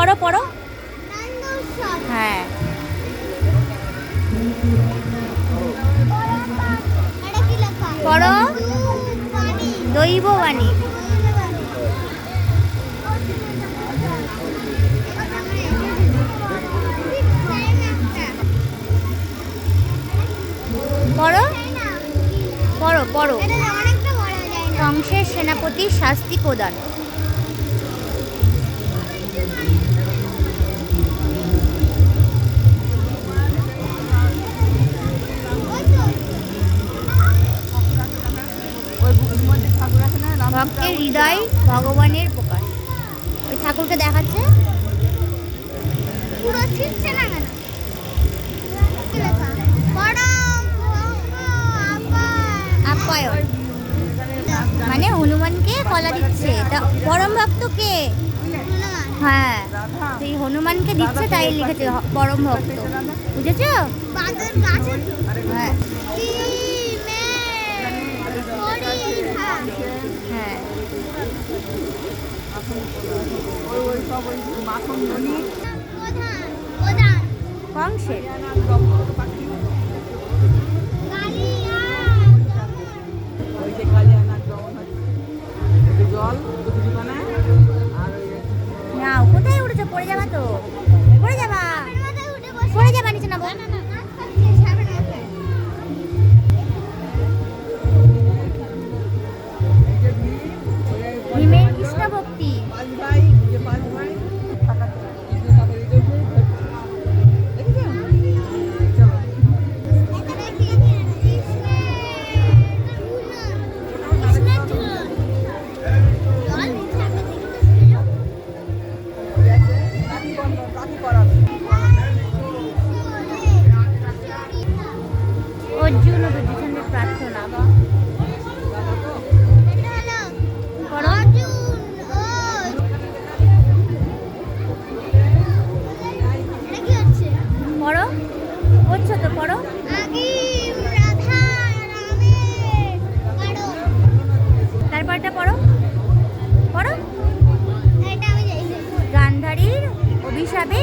পড়ো পড়ো। হ্যাঁ। পড়ো। দৈববাণী। পড়ো। পড়ো পড়ো। কংসের সেনাপতি শাস্তি প্রদান। ভক্তের হৃদয় ভগবানের প্রকাশ। ওই ঠাকুরকে দেখাচ্ছে। মানে হনুমানকে কলা দিচ্ছে। তা পরম ভক্ত কে? হ্যাঁ সেই হনুমানকে দিচ্ছে, তাই লিখেছে পরম ভক্ত। বুঝেছ? হ্যাঁ। হ্যাঁ। কংসের নাও কোথায় উঠেছো? পড়ে যাবা তো। পড়ে যাবা। পড়ে যাবা নিচে নামো। প্রার্থনা পড়ো। পড়ছো তো পড়ো। তারপরটা পড়ো। গান্ধারীর অভিশাপে